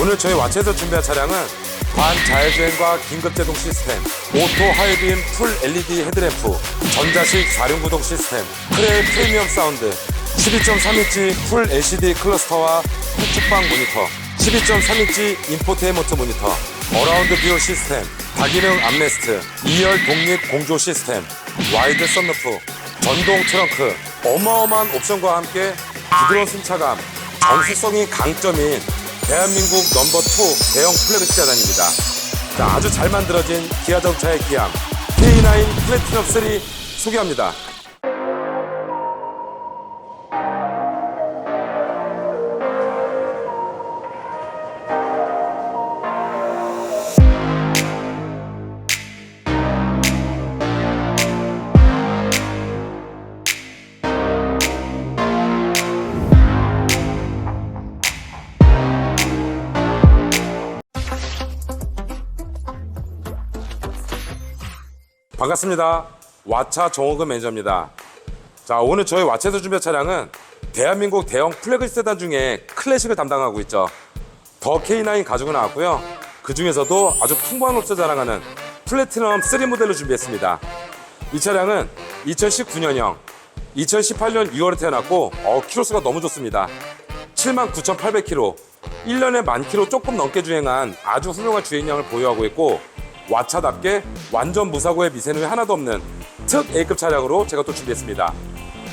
오늘 저희 와체에서 준비한 차량은 반자율주행과 긴급제동 시스템, 오토 하이빔 풀 LED 헤드램프, 전자식 좌륜구동 시스템, 크레일 프리미엄 사운드, 12.3인치 풀 LCD 클러스터와 후측방 모니터, 12.3인치 인포테인먼트 모니터, 어라운드 뷰 시스템, 다기능 암레스트, 2열 독립 공조 시스템, 와이드 썬루프, 전동 트렁크, 어마어마한 옵션과 함께 부드러운 승차감, 정수성이 강점인 대한민국 넘버 2 대형 플래그십 세단입니다. 자, 아주 잘 만들어진 기아 자동차의 기함 K9 플래티넘 3 소개합니다. 반갑습니다. 와차 정호근 매니저입니다. 자, 오늘 저희 와차에서 준비한 차량은 대한민국 대형 플래그십 세단 중에 클래식을 담당하고 있죠. 더 K9 가지고 나왔고요. 그 중에서도 아주 풍부한 옵션 자랑하는 플래티넘 3 모델로 준비했습니다. 이 차량은 2019년형, 2018년 6월에 태어났고, 어, 키로수가 너무 좋습니다. 79,800km, 1년에 만 킬로 조금 넘게 주행한 아주 훌륭한 주행량을 보유하고 있고, 와차답게 완전 무사고의 미세누이 하나도 없는 특 A급 차량으로 제가 또 준비했습니다.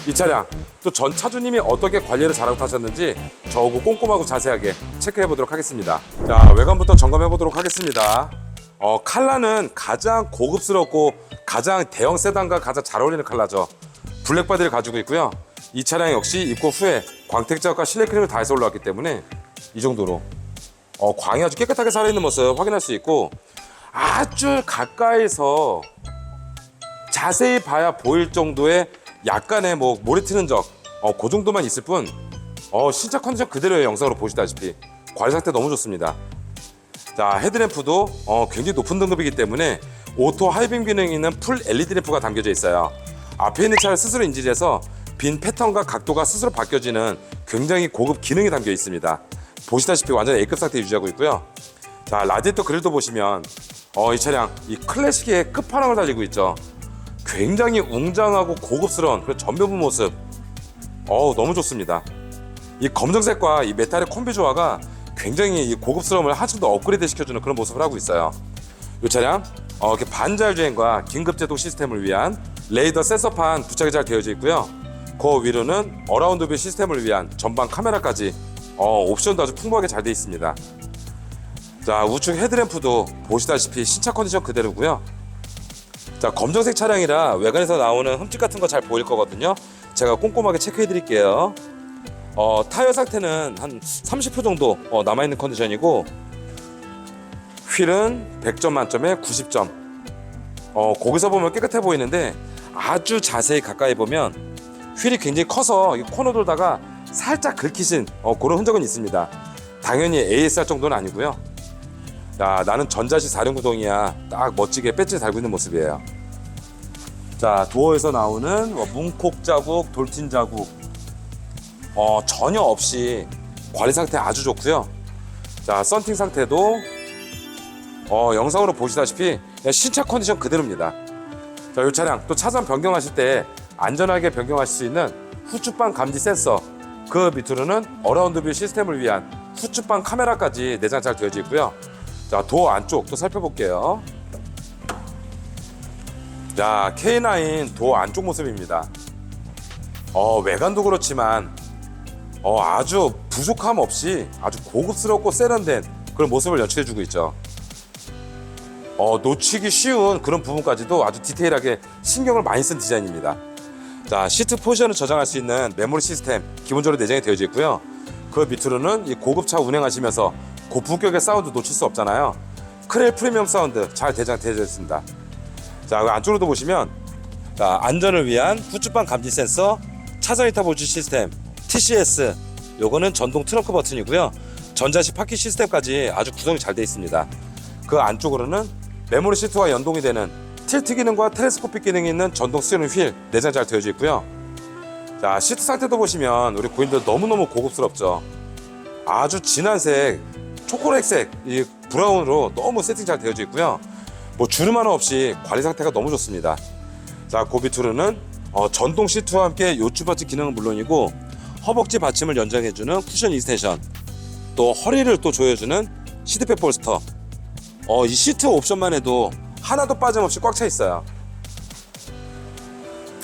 이 차량 또 전 차주님이 어떻게 관리를 잘하고 타셨는지 저하고 꼼꼼하고 자세하게 체크해 보도록 하겠습니다. 자 외관부터 점검해 보도록 하겠습니다. 어, 칼라는 가장 고급스럽고 가장 대형 세단과 가장 잘 어울리는 칼라죠. 블랙 바디를 가지고 있고요. 이 차량 역시 입고 후에 광택작과 실내 크림을 다해서 올라왔기 때문에 이 정도로 어, 광이 아주 깨끗하게 살아있는 모습 확인할 수 있고 아주 가까이서 자세히 봐야 보일 정도의 약간의 뭐 모래 튀는 적, 어, 그 정도만 있을 뿐, 어, 신차 컨디션 그대로의 영상으로 보시다시피 관리 상태 너무 좋습니다. 자, 헤드램프도 어, 굉장히 높은 등급이기 때문에 오토 하이빔 기능이 있는 풀 LED 램프가 담겨져 있어요. 앞에 있는 차를 스스로 인지해서 빈 패턴과 각도가 스스로 바뀌어지는 굉장히 고급 기능이 담겨 있습니다. 보시다시피 완전 A급 상태 유지하고 있고요. 자, 라디에이터 그릴도 보시면 어, 이 차량 이 클래식의 끝판왕을 달리고 있죠. 굉장히 웅장하고 고급스러운 그 전면부 모습. 어우, 너무 좋습니다. 이 검정색과 이 메탈의 콤비 조화가 굉장히 이 고급스러움을 한층 더 업그레이드 시켜주는 그런 모습을 하고 있어요. 이 차량 어, 이렇게 반자율 주행과 긴급 제동 시스템을 위한 레이더 센서판 부착이 잘 되어져 있고요. 그 위로는 어라운드 뷰 시스템을 위한 전방 카메라까지 어, 옵션도 아주 풍부하게 잘 되어 있습니다. 자 우측 헤드램프도 보시다시피 신차 컨디션 그대로고요. 자 검정색 차량이라 외관에서 나오는 흠집 같은 거 잘 보일 거거든요. 제가 꼼꼼하게 체크해 드릴게요. 어, 타이어 상태는 한 30% 정도 어, 남아있는 컨디션이고 휠은 100점 만점에 90점 어, 거기서 보면 깨끗해 보이는데 아주 자세히 가까이 보면 휠이 굉장히 커서 이 코너 돌다가 살짝 긁히신 어, 그런 흔적은 있습니다 당연히 ASR 정도는 아니고요 자 나는 전자식 사륜구동이야 딱 멋지게 배지 달고 있는 모습이에요 자 도어에서 나오는 뭐 문콕 자국 돌진 자국 어, 전혀 없이 관리 상태 아주 좋고요. 자, 썬팅 상태도 어, 영상으로 보시다시피 신차 컨디션 그대로입니다. 자, 이 차량 또 차선 변경하실 때 안전하게 변경하실 수 있는 후측방 감지 센서 그 밑으로는 어라운드 뷰 시스템을 위한 후측방 카메라까지 내장 잘 되어져 있고요. 자, 도어 안쪽 또 살펴볼게요. 자, K9 도어 안쪽 모습입니다. 어, 외관도 그렇지만 어, 아주 부족함 없이 아주 고급스럽고 세련된 그런 모습을 연출해주고 있죠. 어, 놓치기 쉬운 그런 부분까지도 아주 디테일하게 신경을 많이 쓴 디자인입니다. 자, 시트 포지션을 저장할 수 있는 메모리 시스템 기본적으로 내장이 되어져 있고요. 그 밑으로는 이 고급차 운행하시면서 고품격의 사운드 놓칠 수 없잖아요. 크렐 프리미엄 사운드 잘 대장 되어져 있습니다. 자, 그 안쪽으로도 보시면 자, 안전을 위한 후측방 감지 센서, 차선 이타 보지 시스템, TCS 요거는 전동 트렁크 버튼이고요. 전자식 파킹 시스템까지 아주 구성이 잘 되어 있습니다. 그 안쪽으로는 메모리 시트와 연동이 되는 틸트 기능과 텔레스코픽 기능이 있는 전동 스티어링 휠 내장 잘 되어져 있고요. 자 시트 상태도 보시면 우리 고객님들 너무너무 고급스럽죠. 아주 진한 색 초콜릿색 이 브라운으로 너무 세팅 잘 되어져 있고요. 뭐 주름 하나 없이 관리 상태가 너무 좋습니다. 자 고비투르는 어, 전동 시트와 함께 요추 받치 기능은 물론이고 허벅지 받침을 연장해주는 쿠션 이스텐션 또 허리를 또 조여주는 시트백 볼스터 어, 이 시트 옵션만 해도 하나도 빠짐없이 꽉 차 있어요.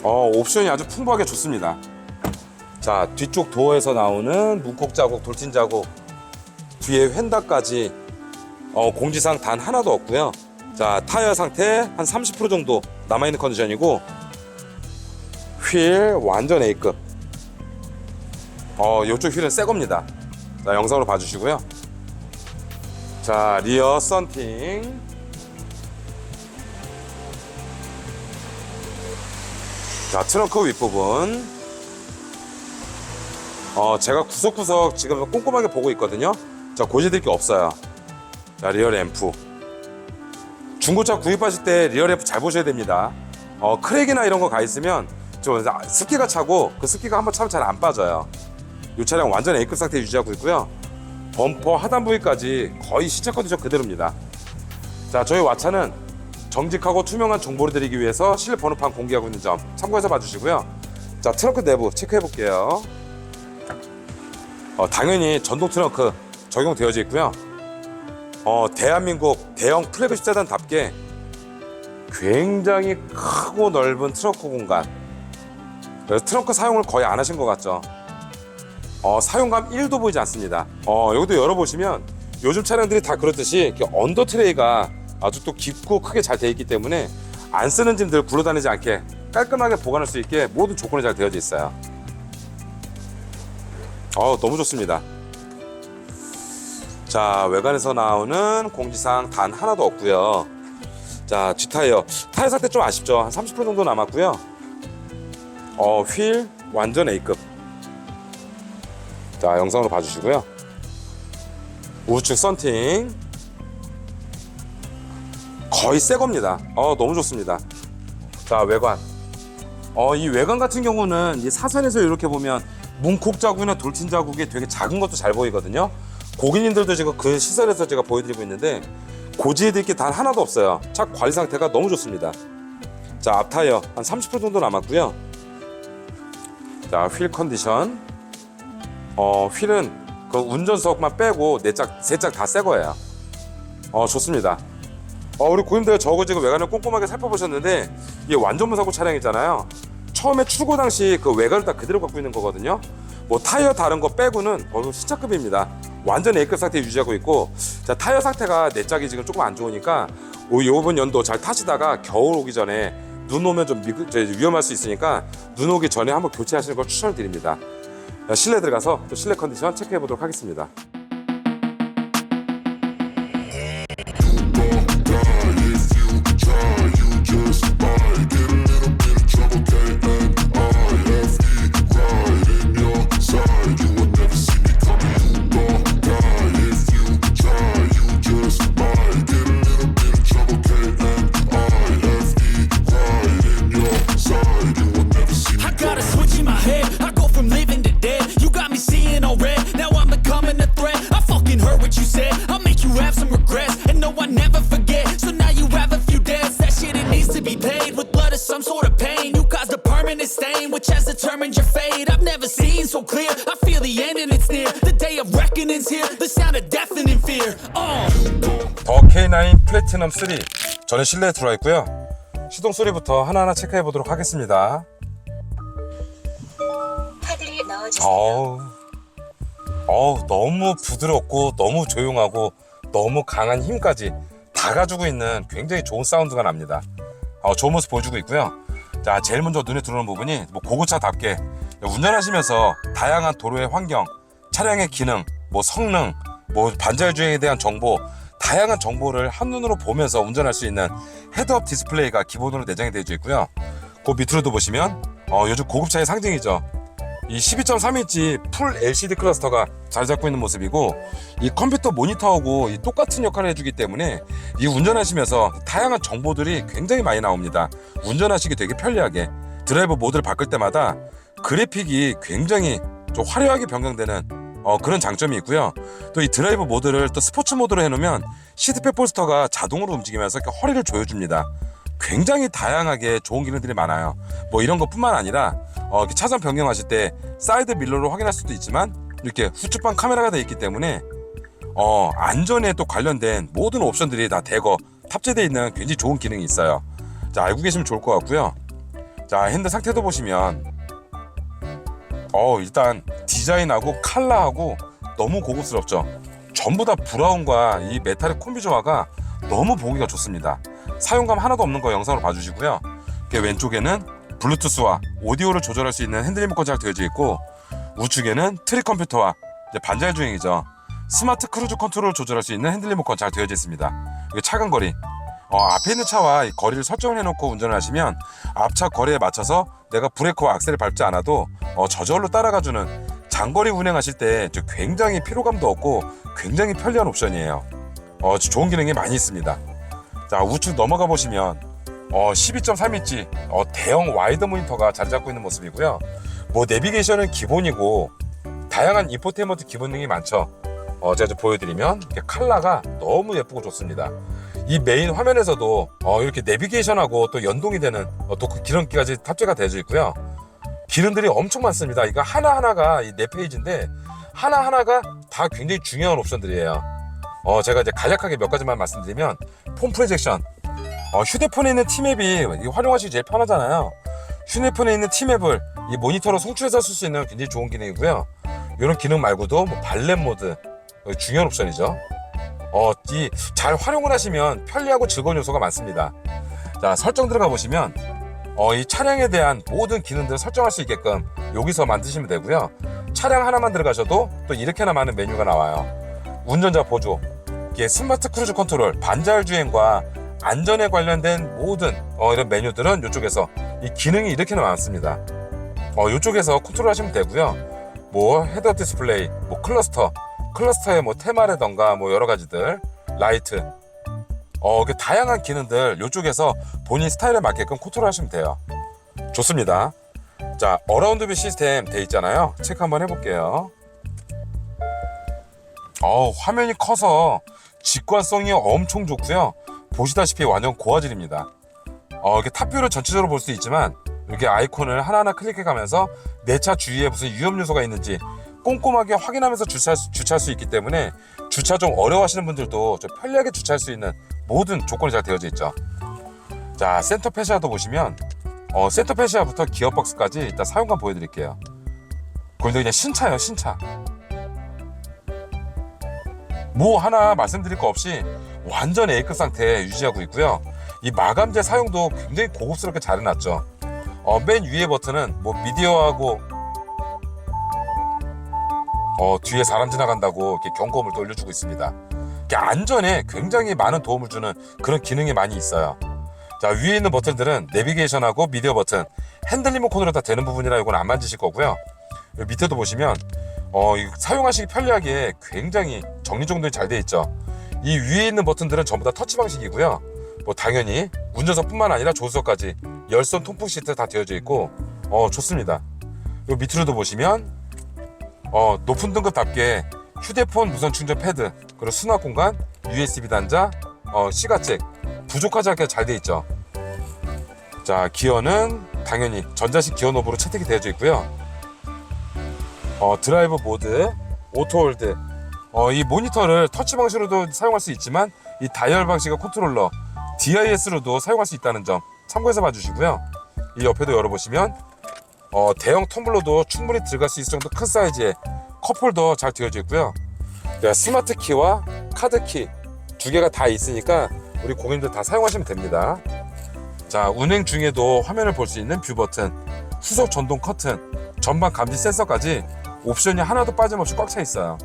어, 옵션이 아주 풍부하게 좋습니다. 자, 뒤쪽 도어에서 나오는 문콕 자국, 돌진 자국, 뒤에 휀다까지 어, 공지상 단 하나도 없고요. 자, 타이어 상태 한 30% 정도 남아 있는 컨디션이고 휠 완전 A급. 어, 이쪽 휠은 새 겁니다. 자, 영상으로 봐주시고요. 자, 리어 썬팅. 자, 트렁크 윗부분. 어, 제가 구석구석 지금 꼼꼼하게 보고 있거든요. 자, 고지될 게 없어요. 자, 리어 램프. 중고차 구입하실 때 리어 램프 잘 보셔야 됩니다. 어, 크랙이나 이런 거 가 있으면 좀 습기가 차고 그 습기가 한번 차면 잘 안 빠져요. 이 차량 완전 A급 상태 유지하고 있고요. 범퍼 하단 부위까지 거의 시차 컨디션 그대로입니다. 자, 저희 와차는 정직하고 투명한 정보를 드리기 위해서 실내 번호판 공개하고 있는 점 참고해서 봐주시고요. 자, 트렁크 내부 체크해 볼게요. 어, 당연히 전동 트렁크 적용되어져 있고요. 어, 대한민국 대형 플래그십 세단답게 굉장히 크고 넓은 트렁크 공간. 그래서 트렁크 사용을 거의 안 하신 것 같죠? 어, 사용감 1도 보이지 않습니다. 어, 여기도 열어보시면 요즘 차량들이 다 그렇듯이 언더 트레이가 아주 또 깊고 크게 잘 되어 있기 때문에 안 쓰는 짐들 굴러다니지 않게 깔끔하게 보관할 수 있게 모든 조건이 잘 되어져 있어요. 어, 너무 좋습니다. 자, 외관에서 나오는 공지사항 단 하나도 없고요. 자, 뒷타이어. 타이어 상태 좀 아쉽죠? 한 30% 정도 남았고요. 어, 휠 완전 A급. 자, 영상으로 봐주시고요. 우측 썬팅. 거의 새 겁니다. 어, 너무 좋습니다. 자, 외관. 어, 이 외관 같은 경우는 이 사선에서 이렇게 보면 문콕 자국이나 돌진 자국이 되게 작은 것도 잘 보이거든요. 고객님들도 지금 그 시설에서 제가 보여드리고 있는데 고지해드릴 게 단 하나도 없어요. 차 관리 상태가 너무 좋습니다. 자, 앞 타이어 한 30% 정도 남았고요. 자, 휠 컨디션. 어, 휠은 그 운전석만 빼고 네 짝, 세짝 다 새 거예요. 어, 좋습니다. 어, 우리 고객님들 저거 지금 외관을 꼼꼼하게 살펴보셨는데 이게 완전 무사고 차량이잖아요. 처음에 출고 당시 그 외관을 다 그대로 갖고 있는 거거든요. 뭐 타이어 다른 거 빼고는 어, 신차급입니다. 완전 A급 상태 유지하고 있고 자 타이어 상태가 내 짝이 지금 조금 안 좋으니까 오, 이번 연도 잘 타시다가 겨울 오기 전에 눈 오면 좀 미, 저, 위험할 수 있으니까 눈 오기 전에 한번 교체하시는 걸 추천을 드립니다. 자, 실내 들어가서 또 실내 컨디션 체크해 보도록 하겠습니다. 플래티넘 3 저는 실내에 들어와 있고요. 시동 소리부터 하나하나 체크해 보도록 하겠습니다. 카드를 넣어주세요. 어우, 어우, 너무 부드럽고 너무 조용하고 너무 강한 힘까지 다 가지고 있는 굉장히 좋은 사운드가 납니다. 어, 좋은 모습 보여주고 있고요. 자, 제일 먼저 눈에 들어오는 부분이 뭐 고급차답게 운전하시면서 다양한 도로의 환경, 차량의 기능, 뭐 성능, 뭐 반자율 주행에 대한 정보, 다양한 정보를 한눈으로 보면서 운전할 수 있는 헤드업 디스플레이가 기본으로 내장이 되어 있고요. 그 밑으로도 보시면 어, 요즘 고급차의 상징이죠. 이 12.3인치 풀 LCD 클러스터가 잘 잡고 있는 모습이고 이 컴퓨터 모니터하고 이 똑같은 역할을 해주기 때문에 이 운전하시면서 다양한 정보들이 굉장히 많이 나옵니다. 운전하시기 되게 편리하게 드라이브 모드를 바꿀 때마다 그래픽이 굉장히 좀 화려하게 변경되는 어, 그런 장점이 있고요. 또 이 드라이브 모드를 또 스포츠 모드로 해놓으면 시트백 볼스터가 자동으로 움직이면서 이렇게 허리를 조여줍니다. 굉장히 다양하게 좋은 기능들이 많아요. 뭐 이런 것뿐만 아니라 어, 차선 변경하실 때 사이드 밀러로 확인할 수도 있지만 이렇게 후측방 카메라가 되어 있기 때문에 어, 안전에 또 관련된 모든 옵션들이 다 대거 탑재되어 있는 굉장히 좋은 기능이 있어요. 자 알고 계시면 좋을 것 같고요. 자 핸드 상태도 보시면 어 일단 디자인하고 컬러하고 너무 고급스럽죠. 전부 다 브라운과 이 메탈의 콤비 조화가 너무 보기가 좋습니다. 사용감 하나도 없는 거 영상으로 봐주시고요. 왼쪽에는 블루투스와 오디오를 조절할 수 있는 핸드 리모컨 잘 되어져 있고 우측에는 트릭 컴퓨터와 반자율 주행이죠. 스마트 크루즈 컨트롤 조절할 수 있는 핸들 리모컨 잘 되어져 있습니다. 차간 거리. 어, 앞에 있는 차와 이 거리를 설정을 해놓고 운전을 하시면 앞차 거리에 맞춰서 내가 브레이크와 악셀을 밟지 않아도 어, 저절로 따라가주는 장거리 운행하실 때저 굉장히 피로감도 없고 굉장히 편리한 옵션이에요. 어, 좋은 기능이 많이 있습니다. 자 우측 넘어가 보시면 어, 12.3인치 어, 대형 와이드 모니터가 자리 잡고 있는 모습이고요. 뭐 내비게이션은 기본이고 다양한 인포테인먼트 기본능이 많죠. 어, 제가 좀 보여드리면 컬러가 너무 예쁘고 좋습니다. 이 메인 화면에서도 어, 이렇게 내비게이션하고 또 연동이 되는 어, 또그 기름기까지 탑재가 되어 있고요. 기능들이 엄청 많습니다. 이거 하나하나가 이네 페이지인데 하나하나가 다 굉장히 중요한 옵션들이에요. 어, 제가 이제 간략하게 몇 가지만 말씀드리면 폰 프로젝션 어, 휴대폰에 있는 티맵이 활용하시기 제일 편하잖아요. 휴대폰에 있는 티맵을 이 모니터로 송출해서 쓸 수 있는 굉장히 좋은 기능이고요. 이런 기능 말고도 뭐 발렛 모드 어, 중요한 옵션이죠. 어, 이 잘 활용을 하시면 편리하고 즐거운 요소가 많습니다. 자, 설정 들어가 보시면 어, 이 차량에 대한 모든 기능들을 설정할 수 있게끔 여기서 만드시면 되고요. 차량 하나만 들어가셔도 또 이렇게나 많은 메뉴가 나와요. 운전자 보조, 이게 스마트 크루즈 컨트롤, 반자율 주행과 안전에 관련된 모든 어, 이런 메뉴들은 이쪽에서 이 기능이 이렇게나 많습니다. 어, 이쪽에서 컨트롤 하시면 되고요. 뭐 헤드업 디스플레이, 뭐 클러스터, 클러스터의 뭐 테마라던가 뭐 여러 가지들, 라이트, 어, 그 다양한 기능들 이쪽에서 본인 스타일에 맞게끔 컨트롤 하시면 돼요. 좋습니다. 자, 어라운드 뷰 시스템 돼 있잖아요. 체크 한번 해볼게요. 어, 화면이 커서 직관성이 엄청 좋고요. 보시다시피 완전 고화질입니다. 어, 이렇게 탑뷰를 전체적으로 볼 수 있지만 이렇게 아이콘을 하나하나 클릭해 가면서 내 차 주위에 무슨 위험 요소가 있는지 꼼꼼하게 확인하면서 주차할 수, 주차할 수 있기 때문에 주차 좀 어려워하시는 분들도 좀 편리하게 주차할 수 있는 모든 조건이 잘 되어져 있죠. 자, 센터 페시아도 보시면 어, 센터 페시아부터 기어박스까지 일단 사용감 보여드릴게요. 그런데 그냥 신차예요, 신차. 뭐 하나 말씀드릴 거 없이 완전 A급 상태 유지하고 있고요. 이 마감재 사용도 굉장히 고급스럽게 잘 해놨죠. 어, 맨 위에 버튼은 뭐 미디어하고 어, 뒤에 사람 지나간다고 이렇게 경고음을 또 올려주고 있습니다. 이렇게 안전에 굉장히 많은 도움을 주는 그런 기능이 많이 있어요. 자 위에 있는 버튼들은 내비게이션하고 미디어 버튼, 핸들 리모컨으로 다 되는 부분이라 이건 안 만지실 거고요. 밑에도 보시면 어, 이 사용하시기 편리하게 굉장히 정리정돈이 잘돼 있죠. 이 위에 있는 버튼들은 전부 다 터치 방식이고요. 뭐 당연히 운전석뿐만 아니라 조수석까지 열선 통풍 시트 다 되어져 있고 어 좋습니다. 요 밑으로도 보시면 어 높은 등급답게 휴대폰 무선 충전 패드 그리고 수납 공간 USB 단자 어 시가잭 부족하지 않게 잘 돼 있죠. 자 기어는 당연히 전자식 기어 노브로 채택이 되어져 있고요. 어 드라이브 모드 오토 홀드 어, 이 모니터를 터치 방식으로도 사용할 수 있지만 이 다이얼 방식의 컨트롤러 DIS로도 사용할 수 있다는 점 참고해서 봐주시고요. 이 옆에도 열어보시면 어, 대형 텀블러도 충분히 들어갈 수 있을 정도 큰 사이즈의 컵홀더 잘 되어져 있고요. 네, 스마트 키와 카드 키 두 개가 다 있으니까 우리 고객님들 다 사용하시면 됩니다. 자 운행 중에도 화면을 볼 수 있는 뷰 버튼, 후속 전동 커튼, 전방 감지 센서까지 옵션이 하나도 빠짐없이 꽉 차 있어요.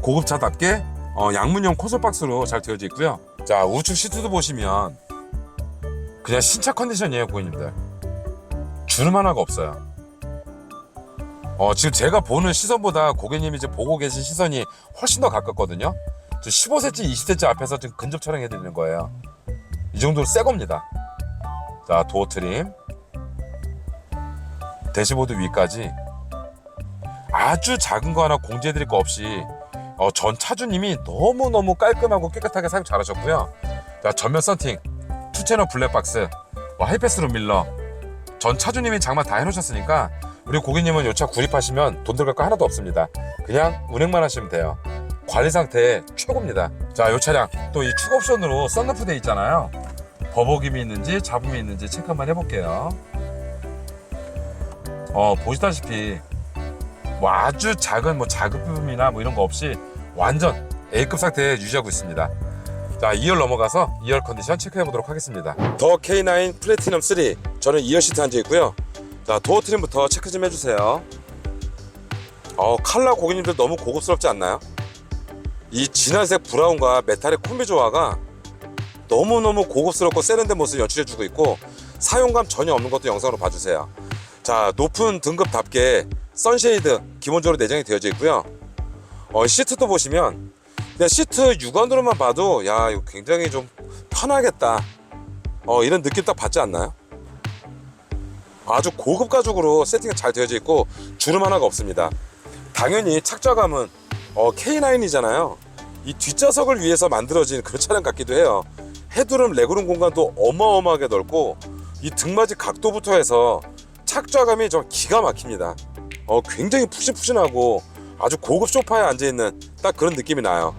고급차답게 어, 양문형 콘솔 박스로 잘 되어져 있고요. 자 우측 시트도 보시면 그냥 신차 컨디션이에요, 고객님들. 주름 하나가 없어요. 어, 지금 제가 보는 시선보다 고객님이 이제 보고 계신 시선이 훨씬 더 가깝거든요. 저 15cm, 20cm 앞에서 지금 근접 촬영해 드리는 거예요. 이 정도로 새 겁니다. 자, 도어 트림. 대시보드 위까지 아주 작은 거 하나 공지해 드릴 거 없이 어, 전 차주님이 너무너무 깔끔하고 깨끗하게 사용 잘하셨고요. 자, 전면 썬팅, 투채널 블랙박스, 뭐 하이패스 룸밀러 전 차주님이 장만 다 해놓으셨으니까 우리 고객님은 이차 구입하시면 돈 들어갈 거 하나도 없습니다. 그냥 운행만 하시면 돼요. 관리 상태 최고입니다. 자, 이 차량 또 이 추가 옵션으로 썬루프 돼 있잖아요. 버벅임이 있는지 잡음이 있는지 체크 한번 해볼게요. 어 보시다시피 뭐 아주 작은 뭐 자급음이나 뭐 이런 거 없이 완전 A급 상태에 유지하고 있습니다. 자 2열 넘어가서 2열 컨디션 체크해 보도록 하겠습니다. 더 K9 플래티넘 3 저는 2열 시트 앉아 있고요. 자 도어 트림부터 체크 좀 해주세요. 어 칼라 고객님들 너무 고급스럽지 않나요? 이 진한색 브라운과 메탈의 콤비 조화가 너무너무 고급스럽고 세련된 모습을 연출해주고 있고 사용감 전혀 없는 것도 영상으로 봐주세요. 자 높은 등급답게 선쉐이드 기본적으로 내장이 되어져 있고요. 어, 시트도 보시면 그냥 시트 육안으로만 봐도 야 이거 굉장히 좀 편하겠다. 어, 이런 느낌 딱 받지 않나요? 아주 고급 가죽으로 세팅이 잘 되어져 있고 주름 하나가 없습니다. 당연히 착좌감은 어, K9이잖아요. 이 뒷좌석을 위해서 만들어진 그런 차량 같기도 해요. 헤드룸, 레그룸 공간도 어마어마하게 넓고 이 등받이 각도부터 해서 착좌감이 좀 기가 막힙니다. 어, 굉장히 푹신푹신하고 아주 고급 소파에 앉아 있는 딱 그런 느낌이 나요.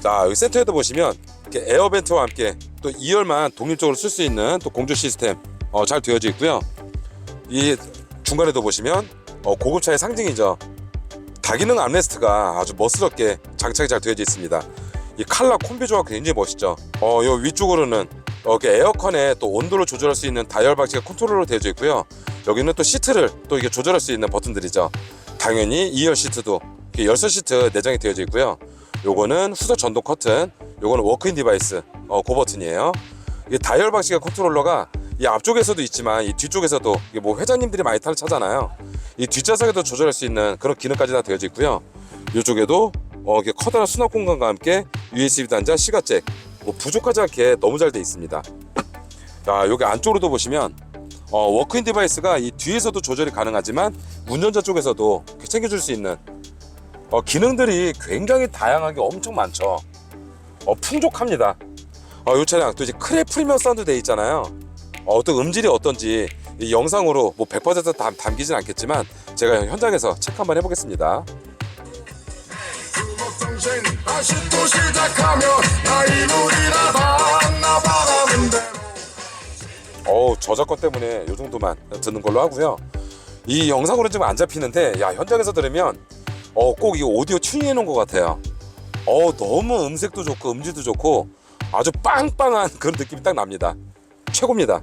자, 여기 센터에도 보시면 이렇게 에어벤트와 함께 또 2열만 독립적으로 쓸 수 있는 또 공조 시스템 어, 잘 되어져 있고요. 이 중간에도 보시면 어, 고급차의 상징이죠. 다기능 암레스트가 아주 멋스럽게 장착이 잘 되어져 있습니다. 이 칼라 콤비 조합 굉장히 멋있죠. 어, 요 위쪽으로는 어, 에어컨의 또 온도를 조절할 수 있는 다이얼 방식의 컨트롤러 되어져 있고요. 여기는 또 시트를 또 이게 조절할 수 있는 버튼들이죠. 당연히 2열 시트도 열선 시트 내장이 되어져 있고요. 요거는 후석 전동 커튼, 요거는 워크인 디바이스, 어, 그 버튼이에요. 이 다이얼 방식의 컨트롤러가 이 앞쪽에서도 있지만 이 뒤쪽에서도 뭐 회장님들이 많이 타는 차잖아요. 이 뒷좌석에도 조절할 수 있는 그런 기능까지 다 되어져 있고요. 이쪽에도 어, 이게 커다란 수납 공간과 함께 USB 단자, 시가잭 뭐 부족하지 않게 너무 잘 돼 있습니다. 자, 여기 안쪽으로도 보시면 어, 워크인 디바이스가 이 뒤에서도 조절이 가능하지만 운전자 쪽에서도 챙겨줄 수 있는 어, 기능들이 굉장히 다양하게 엄청 많죠. 어, 풍족합니다. 어, 이 차량 또 이제 크레 프리미엄 사운드 돼 있잖아요. 어, 또 음질이 어떤지 이 영상으로 뭐 100% 담, 담기진 않겠지만 제가 현장에서 체크 한번 해보겠습니다. 어우 저작권 때문에 이 정도만 듣는 걸로 하고요. 이 영상으로는 지금 안 잡히는데 야 현장에서 들으면 어 꼭 이 오디오 튜닝해 놓은 것 같아요. 어 너무 음색도 좋고 음질도 좋고 아주 빵빵한 그런 느낌이 딱 납니다. 최고입니다.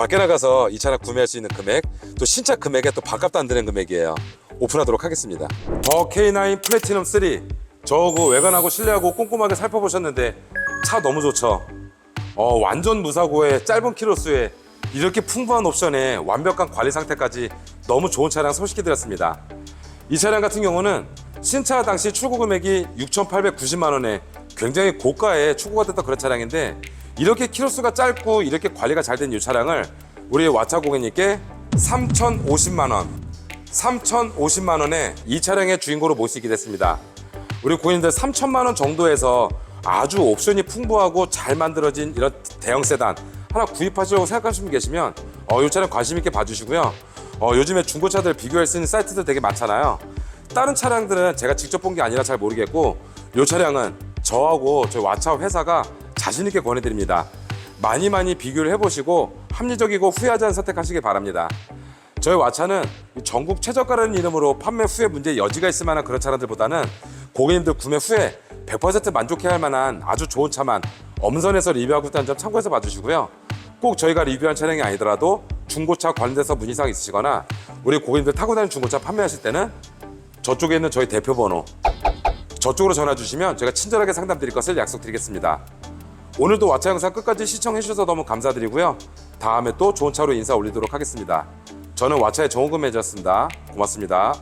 밖에 나가서 이 차량 구매할 수 있는 금액 또 신차 금액에 또 반값도 안 되는 금액이에요. 오픈하도록 하겠습니다. 더 K9 플래티넘 3 저거 외관하고 실내하고 꼼꼼하게 살펴보셨는데 차 너무 좋죠. 어, 완전 무사고에 짧은 키로수에 이렇게 풍부한 옵션에 완벽한 관리 상태까지 너무 좋은 차량 소식해드렸습니다. 이 차량 같은 경우는 신차 당시 출고 금액이 6,890만 원에 굉장히 고가에 출고가 됐던 그런 차량인데 이렇게 키로수가 짧고 이렇게 관리가 잘 된 이 차량을 우리 와차 고객님께 3,050만 원, 3,050만 원에 이 차량의 주인공으로 모시게 됐습니다. 우리 고객님들 3천만 원 정도에서 아주 옵션이 풍부하고 잘 만들어진 이런 대형 세단 하나 구입하시려고 생각하시는 분 계시면 어, 이 차량 관심 있게 봐주시고요. 어, 요즘에 중고차들 비교할 수 있는 사이트들 되게 많잖아요. 다른 차량들은 제가 직접 본 게 아니라 잘 모르겠고 이 차량은 저하고 저희 와차 회사가 자신 있게 권해드립니다. 많이 많이 비교를 해보시고 합리적이고 후회하지 않은 선택하시길 바랍니다. 저희 와차는 이 전국 최저가라는 이름으로 판매 후에 문제 여지가 있을 만한 그런 차량들보다는 고객님들 구매 후에 100% 만족해야 할 만한 아주 좋은 차만 엄선해서 리뷰하고 있다는 점 참고해서 봐주시고요. 꼭 저희가 리뷰한 차량이 아니더라도 중고차 관련돼서 문의사항 있으시거나 우리 고객님들 타고 다니는 중고차 판매하실 때는 저쪽에 있는 저희 대표 번호 저쪽으로 전화 주시면 제가 친절하게 상담드릴 것을 약속드리겠습니다. 오늘도 와차 영상 끝까지 시청해 주셔서 너무 감사드리고요. 다음에 또 좋은 차로 인사 올리도록 하겠습니다. 저는 와차의 정호금 매니저였습니다. 고맙습니다.